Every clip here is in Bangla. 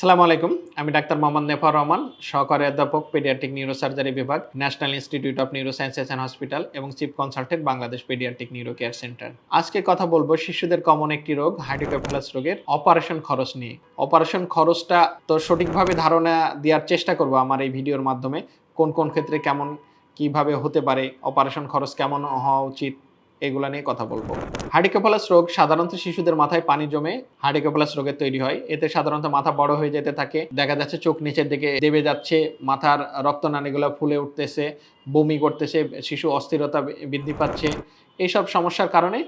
আসসালামু আলাইকুম। আমি ডাক্তার মোহাম্মদ নেফার রহমান, সহকারী অধ্যাপক, পেডিয়াট্রিক নিউরোসার্জারি বিভাগ, national institute of neurosciences and hospital এবং chief consultant Bangladesh paediatric neuro care centre. আজকে কথা বলব শিশুদের কমন একটি রোগ হাইড্রোকেফালাস রোগের অপারেশন খরচ নিয়ে। অপারেশন খরচটা তো সঠিকভাবে ধারণা দেওয়ার চেষ্টা করব আমার এই ভিডিওর মাধ্যমে, কোন কোন ক্ষেত্রে কেমন, কীভাবে হতে পারে, অপারেশন খরচ কেমন হওয়া উচিত এগুলো নিয়ে কথা বলব। হার্ডিকোপালাস রোগ সাধারণত শিশুদের মাথায় পানি জমে হার্ডিকোপালাস রোগের তৈরি হয়। এতে সাধারণত মাথা বড় হয়ে যেতে থাকে। দেখা যাচ্ছে চোখ নিচের দিকে দেবে যাচ্ছে, মাথার রক্তনালীগুলো ফুলে উঠতেছে, বমি করতেছে, শিশু অস্থিরতা বৃদ্ধি পাচ্ছে। এইসব সমস্যার কারণে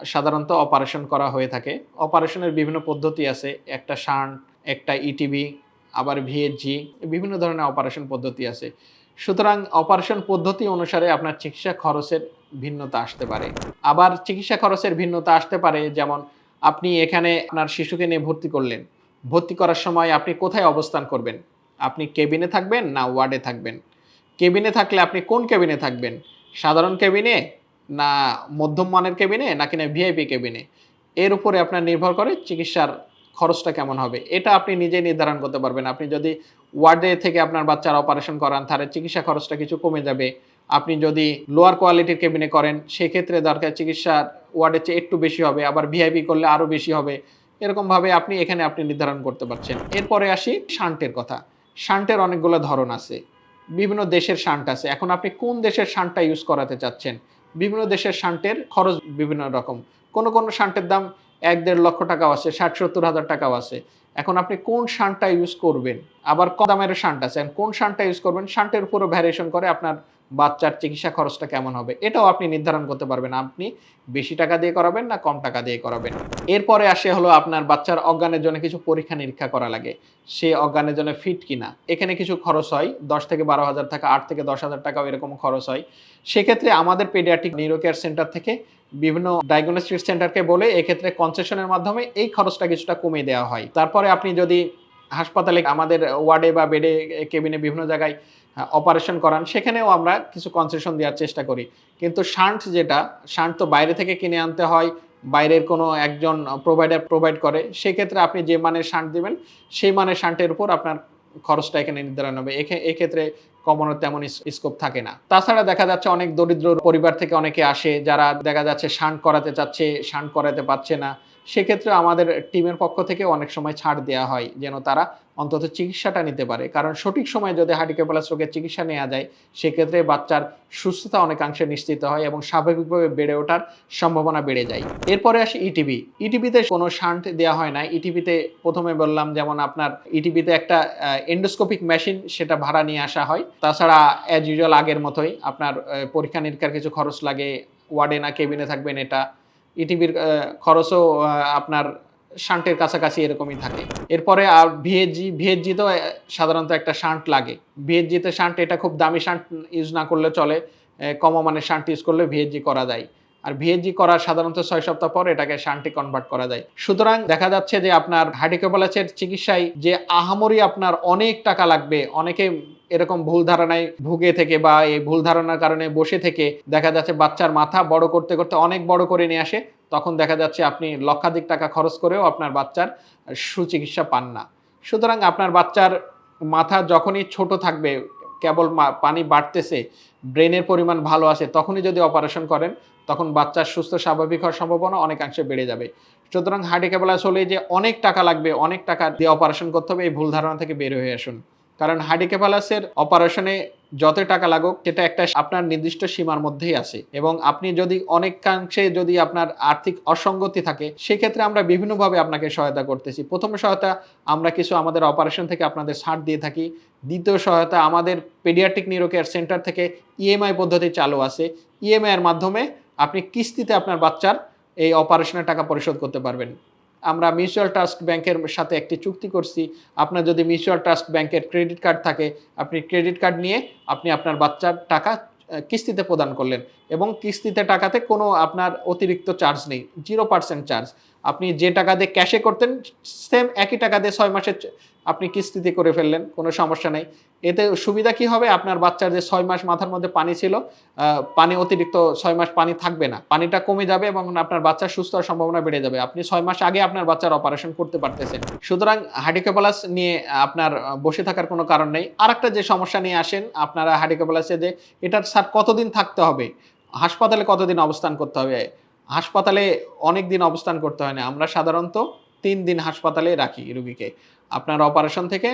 সাধারণত অপারেশন করা হয়ে থাকে। অপারেশনের বিভিন্ন পদ্ধতি আছে। একটা শান্ট, একটা ইটিভি আবার ভিএসজি বিভিন্ন ধরনের অপারেশন পদ্ধতি আছে। সুতরাং অপারেশন পদ্ধতি অনুসারে আপনার চিকিৎসা খরচের ভিন্নতা আসতে পারে। আবার চিকিৎসা খরচের ভিন্নতা আসতে পারে, যেমন আপনি এখানে আপনার শিশুকে নিয়ে ভর্তি করলেন। ভর্তি করার সময় আপনি কোথায় অবস্থান করবেন? আপনি কেবিনে থাকবেন না ওয়ার্ডে থাকবেন? কেবিনে থাকলে আপনি কোন কেবিনে থাকবেন? সাধারণ কেবিনে না মধ্যম মানের কেবিনে, নাকি না ভিআইপি কেবিনে? এর উপরে আপনার নির্ভর করে চিকিৎসার খরচটা কেমন হবে। এটা আপনি নিজে নির্ধারণ করতে পারবেন। আপনি যদি ওয়ার্ডে থেকে আপনার বাচ্চার অপারেশন করান, তাহলে চিকিৎসা খরচটা কিছু কমে যাবে। আপনি যদি লোয়ার কোয়ালিটির কেবিনে করেন, সেক্ষেত্রে দরকার চিকিৎসার ওয়ার্ডের চেয়ে একটু বেশি হবে, আবার ভিআইপি করলে আরও বেশি হবে। এরকমভাবে আপনি, এখানে আপনি নির্ধারণ করতে পারছেন। এরপরে আসি শান্টের কথা। শান্টের অনেকগুলো ধরন আছে। বিভিন্ন দেশের শান্ট আছে। এখন আপনি কোন দেশের শান্টটা ইউজ করাতে চাচ্ছেন? বিভিন্ন দেশের শান্টের খরচ বিভিন্ন রকম। কোন কোন শান্টের দাম এক দেড় লক্ষ টাকাও আছে, ষাট সত্তর হাজার টাকাও আছে। এখন আপনি কোন শানটা ইউজ করবেন? আবার কম দামের শান্ট আছে। কোন শানটা ইউজ করবেন? শান্টের উপরও ভ্যারিয়েশন করে আপনার বাচ্চার চিকিৎসা খরচটা কেমন হবে? এটাও আপনি নির্ধারণ করতে পারবেন। আপনি বেশি টাকা দিয়ে করাবেন না কম টাকা দিয়ে করাবেন। এরপরে আসে হলো আপনার বাচ্চার অজ্ঞানের জন্য কিছু পরীক্ষা নিরীক্ষা করা লাগে। সে অজ্ঞানের জন্য ফিট কিনা? এখানে কিছু খরচ হয়, দশ থেকে বারো হাজার টাকা, আট থেকে দশ হাজার টাকাও এরকম খরচ হয়। সেক্ষেত্রে আমাদের পেডিয়াট্রিক নিউরো কেয়ার সেন্টার থেকে বিভিন্ন ডায়াগনস্টিক সেন্টারকে বলে এক্ষেত্রে কনসেশনের মাধ্যমে এই খরচটা কিছুটা কমিয়ে দেওয়া হয়। তারপরে আপনি যদি হাসপাতালে আমাদের ওয়ার্ডে বা বেডে, কেবিনে বিভিন্ন জায়গায় অপারেশন করান, সেখানেও আমরা কিছু কনসেশন দেওয়ার চেষ্টা করি। কিন্তু শান্ট যেটা, শান্ট তো বাইরে থেকে কিনে আনতে হয়, বাইরের কোনো একজন প্রোভাইডার প্রোভাইড করে, সেক্ষেত্রে আপনি যে মানের শান্ট দিবেন, সেই মানের শান্টের উপর আপনার খরচটা এখানে নির্ধারণ হবে। এক্ষেত্রে কমানোর তেমন স্কোপ থাকে না। তাছাড়া দেখা যাচ্ছে অনেক দরিদ্র পরিবার থেকে অনেকে আসে, যারা দেখা যাচ্ছে শান্ট করাতে চাচ্ছে, শান্ট করাতে পারছে না। সেক্ষেত্রে আমাদের টিমের পক্ষ থেকে অনেক সময় ছাড় দেওয়া হয় যেন তারা অন্তত চিকিৎসাটা নিতে পারে। কারণ সঠিক সময়ে যদি হার্টিকেপালাস রোগের চিকিৎসা নেওয়া যায়, সেক্ষেত্রে বাচ্চার সুস্থতা অনেকাংশে নিশ্চিত হয় এবং স্বাভাবিকভাবে বেড়ে ওঠার সম্ভাবনা বেড়ে যায়। এরপরে আসে ইটিভি ইটিভিতে কোনো শান্ট দেওয়া হয় না। ইটিভিতে প্রথমে বললাম, যেমন আপনার ইটিভিতে একটা এন্ডোস্কোপিক মেশিন সেটা ভাড়া নিয়ে আসা হয়। তাছাড়া অ্যাজ ইউজুয়াল আগের মতোই আপনার পরীক্ষা নিরীক্ষার কিছু খরচ লাগে। ওয়ার্ডে না কেবিনে থাকবেন এটা। ইটিভির খরচও আপনার শান্টের কাছাকাছি এরকমই থাকে। এরপরে আর ভিএসজি তো সাধারণত একটা শান্ট লাগে। ভিএসজিতে শান্ট, এটা খুব দামি শান্ট ইউজ না করলে চলে। কম মানের শান্ট ইউজ করলে ভিএসজি করা যায়। আর ভিএসজি করার সাধারণত ছয় সপ্তাহ পর এটাকে শান্টি কনভার্ট করা যায়। সুতরাং দেখা যাচ্ছে যে আপনার হার্ডিকোপালাসের চিকিৎসায় যে আহামরি আপনার অনেক টাকা লাগবে, অনেকে এরকম ভুল ধারণায় ভুগে থেকে বা এই ভুল ধারণার কারণে বসে থেকে দেখা যাচ্ছে বাচ্চার মাথা বড় করতে করতে অনেক বড় করে নিয়ে আসে, তখন দেখা যাচ্ছে আপনি লক্ষাধিক টাকা খরচ করেও আপনার বাচ্চার সুচিকিৎসা পান না। সুতরাং আপনার বাচ্চার মাথা যখনই ছোট থাকবে, কেবল পানি বাড়তেছে, ব্রেনের পরিমাণ ভালো আছে, তখনই যদি অপারেশন করেন, তখন বাচ্চার সুস্থ, স্বাভাবিক হওয়ার সম্ভাবনা অনেকাংশে বেড়ে যাবে। সুতরাং হার্ডিকেবলাস হলে যে অনেক টাকা লাগবে, অনেক টাকা দিয়ে অপারেশন করতে হবে, এই ভুল ধারণা থেকে বের হয়ে আসুন। কারণ হার্ডিকেফালাসের অপারেশনে যত টাকা লাগুক, সেটা একটা আপনার নির্দিষ্ট সীমার মধ্যেই আছে। এবং আপনি যদি অনেকাংশে যদি আপনার আর্থিক অসঙ্গতি থাকে, সেক্ষেত্রে আমরা বিভিন্নভাবে আপনাকে সহায়তা করতেছি। প্রথম সহায়তা, আমরা কিছু আমাদের অপারেশন থেকে আপনাদের ছাড় দিয়ে থাকি। দ্বিতীয় সহায়তা, আমাদের পেডিয়াট্রিক নিউরোকেয়ার সেন্টার থেকে ইএমআই পদ্ধতি চালু আছে। ইএমআইয়ের মাধ্যমে আপনি কিস্তিতে আপনার বাচ্চার এই অপারেশনের টাকা পরিশোধ করতে পারবেন। আমরা মিউচুয়াল ট্রাস্ট ব্যাংকের সাথে একটি চুক্তি করছি। আপনার যদি মিউচুয়াল ট্রাস্ট ব্যাংকের ক্রেডিট কার্ড থাকে, আপনি ক্রেডিট কার্ড নিয়ে আপনি আপনার বাচ্চার টাকা কিস্তিতে প্রদান করলেন। এবং কিস্তিতে টাকাতে কোনো আপনার অতিরিক্ত চার্জ নেই জিরো পার্সেন্ট চার্জ আপনি যে টাকা দিয়ে ক্যাশে করতেন সেম একই টাকা দিয়ে ছয় মাসের আপনি কিস্তিতে করে ফেললেন, কোনো সমস্যা নেই। এতে সুবিধা কি হবে? আপনার বাচ্চার যে ছয় মাস মাথার মধ্যে পানি ছিল পানি অতিরিক্ত ছয় মাস পানি থাকবে না। পানিটা কমে যাবে এবং আপনার বাচ্চার সুস্থ হওয়ার সম্ভাবনা বেড়ে যাবে। আপনি ছয় মাস আগে আপনার বাচ্চার অপারেশন করতে পারতেছেন। সুতরাং হার্ডিকোপালাস নিয়ে আপনার বসে থাকার কোনো কারণ নেই। আর যে সমস্যা নিয়ে আসেন আপনারা হার্ডিকোপালাসে যে, এটার স্যার কতদিন থাকতে হবে? হাসপাতালে কতদিন অবস্থান করতে হবে? হাসপাতালে অনেক দিন অবস্থান করতে হয় না। আমরা সাধারণত তিন দিন হাসপাতালে রাখি রুগীকে। আপনার অপারেশন থেকে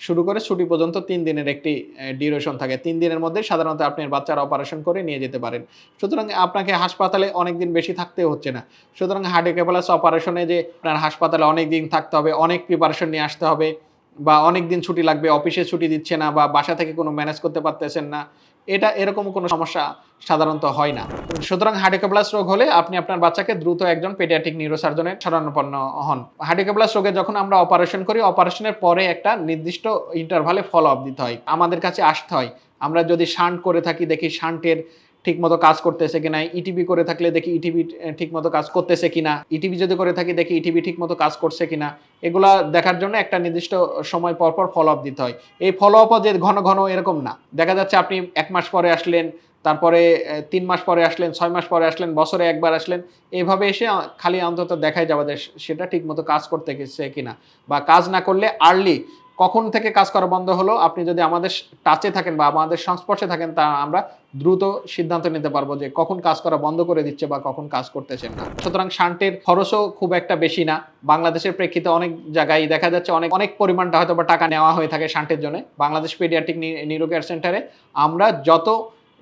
শুরু করে ছুটি পর্যন্ত তিন দিনের একটি ডিউরেশন থাকে। তিন দিনের মধ্যে সাধারণত আপনি বাচ্চার অপারেশন করে নিয়ে যেতে পারেন। সুতরাং আপনাকে হাসপাতালে অনেক দিন বেশি থাকতে হচ্ছে না। সুতরাং হার্ডিকেপালাস অপারেশনে যে আপনার হাসপাতালে অনেক দিন থাকতে হবে, অনেক প্রিপারেশন নিয়ে আসতে হবে। বা অনেক দিন ছুটি লাগবে, অফিসে ছুটি দিচ্ছে না বা বাসা থেকে কোনো ম্যানেজ করতে পারতেছেন না, এটা এরকম কোনো সমস্যা সাধারণত হয় না। সুতরাং হার্ডিকোপ্লাস রোগ হলে আপনি আপনার বাচ্চাকে দ্রুত একজন পেডিয়াট্রিক নিউরোসার্জনের শরণাপন্ন হন। হার্ডিকোপ্লাস রোগে যখন আমরা অপারেশন করি অপারেশনের পরে একটা নির্দিষ্ট ইন্টারভালে ফলো আপ দিতে হয়। আমাদের কাছে আসতে হয়। আমরা যদি শান্ট করে থাকি, দেখি শান্টের ঠিকমতো কাজ করতেছে কিনা ইটিভি করে থাকলে দেখি ইটিভি ঠিকমতো কাজ করতেছে কিনা ইটিভি যদি করে থাকি দেখি ইটিভি ঠিকমতো কাজ করছে কিনা, এগুলা দেখার জন্য একটা নির্দিষ্ট সময় পর পর ফলো আপ দিতে হয়। এই ফলো আপও যে ঘন ঘন এরকম না। দেখা যাচ্ছে আপনি এক মাস পরে আসলেন, তারপরে তিন মাস পরে আসলেন, ছয় মাস পরে আসলেন, বছরে একবার আসলেন এইভাবে এসে খালি অন্তত দেখাই যাবে সেটা ঠিকমতো কাজ করতে গেছে কিনা, বা কাজ না করলে আর্লি কখন থেকে কাজ করা বন্ধ হলো, আপনি যদি আমাদের টাচে থাকেন বা আমাদের সংস্পর্শে থাকেন, তা আমরা দ্রুত সিদ্ধান্ত নিতে পারব যে কখন কাজ করা বন্ধ করে দিচ্ছে বা কখন কাজ করতেছেন না। সুতরাং শান্টের খরচও খুব একটা বেশি না। বাংলাদেশের প্রেক্ষিতে অনেক জায়গায় দেখা যাচ্ছে অনেক অনেক পরিমাণটা হয়তো বা টাকা নেওয়া হয়ে থাকে শান্টের জন্য। বাংলাদেশ পেডিয়াট্রিক নিউরো কেয়ার সেন্টারে আমরা যত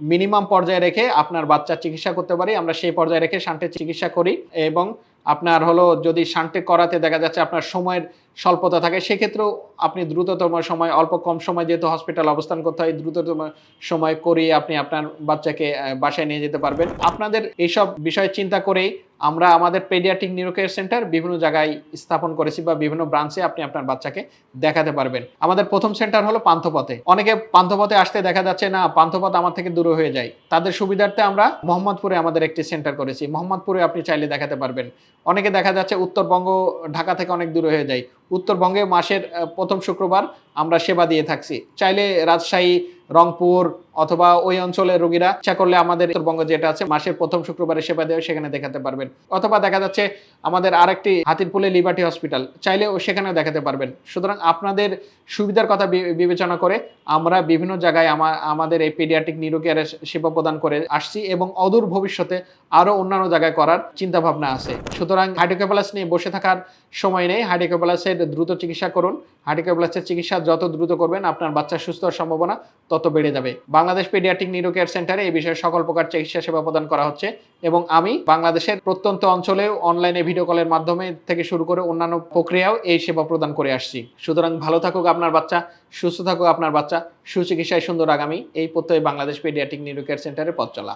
মিনিমাম পর্যায়ে রেখে আপনার বাচ্চার চিকিৎসা করতে পারি, আমরা সেই পর্যায়ে রেখে শান্টের চিকিৎসা করি এবং আপনার হলো যদি শান্টে করাতে দেখা যাচ্ছে আপনার সময়ের স্বল্পতা থাকে, সেক্ষেত্রেও আপনি দ্রুততম সময়, অল্প কম সময় যেহেতু হসপিটাল অবস্থান করতে হয়, দ্রুততম সময় করিয়ে আপনি আপনার বাচ্চাকে বাসায় নিয়ে যেতে পারবেন। আপনাদের এইসব বিষয় চিন্তা করেই আমরা আমাদের পেডিয়াট্রিক নিউরোকেয়ার সেন্টার বিভিন্ন জায়গায় স্থাপন করেছি বা বিভিন্ন ব্রাঞ্চে আপনি আপনার বাচ্চাকে দেখাতে পারবেন। আমাদের প্রথম সেন্টার হলো পান্থপথে। অনেকে পান্থপথে আসতে দেখা যাচ্ছে না, পান্থপথ আমার থেকে দূরে হয়ে যায়। তাদের সুবিধার্থে আমরা মোহাম্মদপুরে আমাদের একটি সেন্টার করেছি। মোহাম্মদপুরে আপনি চাইলে দেখাতে পারবেন। অনেকে দেখা যাচ্ছে উত্তরবঙ্গ, ঢাকা থেকে অনেক দূরে হয়ে যায়। উত্তরবঙ্গে মাসের প্রথম শুক্রবার আমরা সেবা দিয়ে থাকছি। চাইলে রাজশাহী রংপুর অথবা ওই অঞ্চলের রোগীরা ইচ্ছা করলে আমাদের উত্তরবঙ্গ যেটা আছে মাসের প্রথম শুক্রবারে সেবা দেওয়া সেখানে দেখাতে পারবেন। অথবা দেখা যাচ্ছে আমাদের আরেকটি হাতিরপুলে লিবার্টি হসপিটাল চাইলেও সেখানেও দেখাতে পারবেন। সুতরাং আপনাদের সুবিধার কথা বিবেচনা করে আমরা বিভিন্ন জায়গায় আমা- আমাদের এই পেডিয়াট্রিক নিউরোকেয়ারের সেবা প্রদান করে আসছি এবং অদূর ভবিষ্যতে আরও অন্যান্য জায়গায় করার চিন্তা ভাবনা আছে। সুতরাং হাইড্রোকেপালাস নিয়ে বসে থাকার সময় নেই। হাইড্রোকেপালাসের দ্রুত চিকিৎসা করুন। হাইড্রোকেপালাসের চিকিৎসা যত দ্রুত করবেন, আপনার বাচ্চা সুস্থ সম্ভাবনা তত বেড়ে যাবে। বাংলাদেশ পেডিয়াট্রিক নিউরোকেয়ার সেন্টারে এই বিষয়ে সকল প্রকার চিকিৎসা সেবা প্রদান করা হচ্ছে এবং আমি বাংলাদেশের প্রত্যন্ত অঞ্চলে অনলাইনে ভিডিও কলের মাধ্যমে থেকে শুরু করে অন্যান্য প্রক্রিয়াও এই সেবা প্রদান করে আসছি। সুতরাং ভালো থাকুক আপনার বাচ্চা, সুস্থ থাকুক আপনার বাচ্চা, সুচিকিৎসায় সুন্দর আগামী। এই প্রত্যয় বাংলাদেশ পেডিয়াট্রিক নিউরোকেয়ার সেন্টারে পথ চলা।